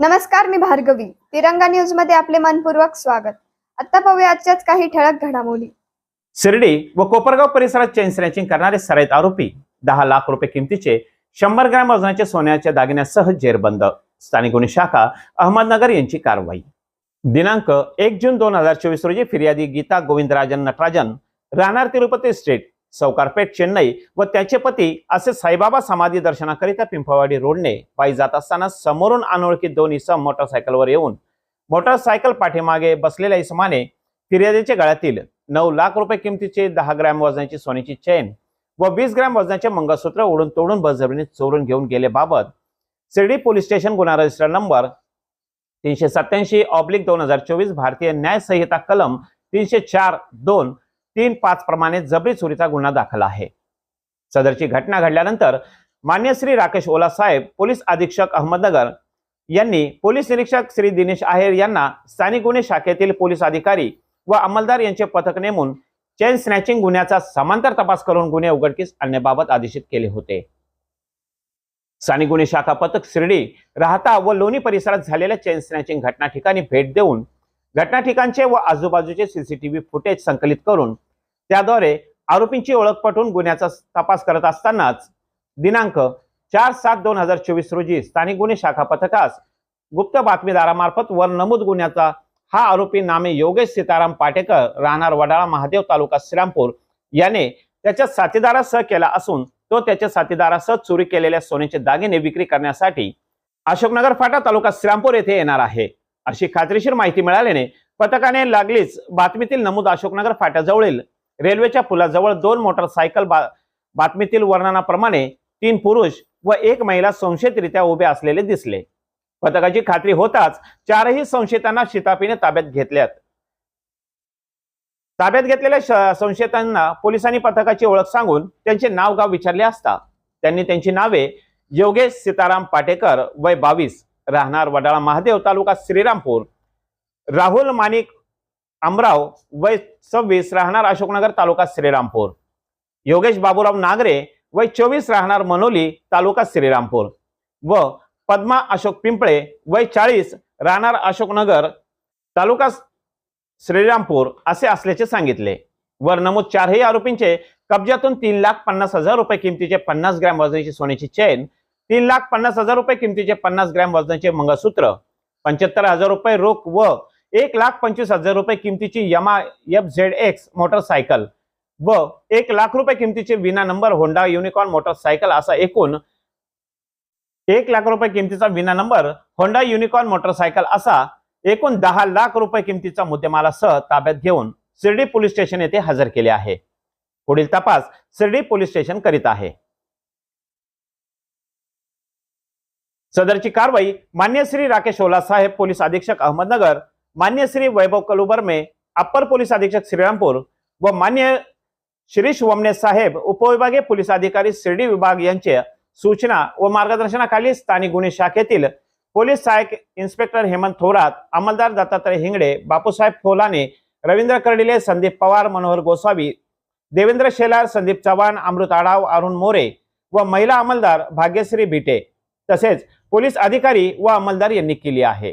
नमस्कार मी भार्गवी. तिरंगा न्यूजमध्ये आपले मनपूर्वक स्वागत. आता पाहूया आजच्याच काही ठळक घडामोडी. शिर्डी व कोपरगाव परिसरात चेन स्नॅचिंग करणारे सराईत आरोपी दहा लाख रुपये किमतीचे शंभर ग्रॅम वजनाच्या सोन्याच्या दागिन्यासह जेरबंद. स्थानिक गुन्हे शाखा अहमदनगर यांची कारवाई. दिनांक एक जून दोन हजार चोवीस रोजी फिर्यादी गीता गोविंदराजन नटराजन राहणार तिरुपती स्ट्रीट सौकारपेठ चेन्नई व त्याचे पती असे साईबाबा समाधी दर्शनाकरिता पिंपळवाडी रोडने पायी जात असताना समोरून अनोळखी दोन इसम मोटरसायकलवर येऊन मोटरसायकल पाठीमागे बसलेल्या इसमाने फिर्यादीच्या गळ्यातील नऊ लाख रुपये किमतीचे दहा ग्रॅम वजनाची सोन्याची चेन व वीस ग्रॅम वजनाचे मंगळसूत्र ओढून तोडून बसजबरीने चोरून घेऊन गेल्याबाबत शिर्डी पोलीस स्टेशन गुन्हा रजिस्टर नंबर तीनशे सत्याऐंशी ऑब्लिक दोन हजार चोवीस भारतीय न्याय संहिता कलम तीनशे चार दोन तीन पाच प्रमाणे जबरी चोरीचा गुन्हा दाखल आहे. सदरची घटना घडल्यानंतर मान्य श्री राकेश ओला साहेब पोलीस अधीक्षक अहमदनगर यांनी पोलीस निरीक्षक श्री दिनेश आहेर यांना स्थानिक गुन्हे शाखेतील पोलीस अधिकारी व अंमलदार यांचे पथक नेमून चेन स्नॅचिंग गुन्ह्याचा समांतर तपास करून गुन्हे उघडकीस आणण्याबाबत आदेशित केले होते. स्थानिक गुन्हे शाखा पथक शिर्डी राहता व लोणी परिसरात झालेल्या चेन स्नॅचिंग घटना ठिकाणी भेट देऊन घटना ठिकाणचे व आजूबाजूचे सीसीटीव्ही फुटेज संकलित करून त्याद्वारे आरोपींची ओळख पटवून गुन्ह्याचा तपास करत असतानाच दिनांक चार सात दोन हजार चोवीस रोजी स्थानिक गुन्हे शाखा पथकास गुप्त बातमीदारामार्फत वर नमूद गुन्ह्याचा हा आरोपी नामे योगेश सीताराम पाटेकर राहणार वडाळा महादेव तालुका श्रीरामपूर याने त्याच्या साथीदारासह केला असून तो त्याच्या साथीदारासह चोरी केलेल्या सोन्याचे दागिने विक्री करण्यासाठी अशोकनगर फाटा तालुका श्रीरामपूर येथे येणार आहे. अशी खात्रीशीर माहिती मिळाल्याने पथकाने लागलीच बातमीतील नमूद अशोकनगर फाट्याजवळील रेल्वेच्या पुलाजवळ दोन मोटरसायकल बा बातमीतील वर्णनाप्रमाणे तीन पुरुष व एक महिला संशयितरित्या उभे असलेले दिसले. पथकाची खात्री होताच चारही संशयितांना शितापीने ताब्यात घेतल्यात. ताब्यात घेतलेल्या संशयितांना पोलिसांनी पथकाची ओळख सांगून त्यांचे नाव गाव विचारले असता त्यांनी त्यांची नावे योगेश सीताराम पाटेकर वय बावीस राहणार वडाळा महादेव तालुका श्रीरामपूर. राहुल माणिक अमराव वय सव्वीस राहणार अशोकनगर तालुका श्रीरामपूर. योगेश बाबूराव नागरे वय चोवीस राहणार मनोली तालुका श्रीरामपूर. व पद्मा अशोक पिंपळे वय चाळीस राहणार अशोकनगर तालुका श्रीरामपूर असे असल्याचे सांगितले. वर नमूद चारही आरोपींचे कब्जातून तीन लाख पन्नास हजार रुपये किमतीचे पन्नास ग्रॅम वजनाची सोन्याची चेन तीन लाख पन्नास हजार रुपये किमतीचे पन्नास ग्रॅम वजनाचे मंगळसूत्र पंच्याहत्तर हजार रुपये रोख व एक लाख पंचवीस हजार रुपये किमतीची यमा एफ झेड एक्स मोटरसायकल व एक लाख रुपये किमतीची विना नंबर होंडा युनिकॉर्न मोटरसायकल असा एकूण एक लाख रुपये किमतीचा विना नंबर होंडा युनिकॉर्न मोटरसायकल असा एकूण दहा लाख रुपये किमतीचा मुद्देमालासह ताब्यात घेऊन शिर्डी पोलीस स्टेशन येथे हजर केले आहे. पुढील तपास शिर्डी पोलीस स्टेशन करीत आहे. सदरची कारवाई मान्य श्री राकेश ओला साहेब पोलीस अधीक्षक अहमदनगर मान्य श्री वैभव कलुबर्मे अप्पर पोलीस अधीक्षक श्रीरामपूर व मान्य शिरीष वमने साहेब उपविभागीय पोलीस अधिकारी शिर्डी विभाग यांच्या सूचना व मार्गदर्शनाखाली स्थानिक गुन्हे शाखेतील पोलीस सहाय्यक इन्स्पेक्टर हेमंत थोरात अंमलदार दत्तात्रय हिंगडे बापूसाहेब फोलाने रवींद्र कर्डिले संदीप पवार मनोहर गोसावी देवेंद्र शेलार संदीप चव्हाण अमृत आढाव अरुण मोरे व महिला अंमलदार भाग्यश्री बिटे तसेच पोलीस अधिकारी व अंमलदार यांनी केली आहे.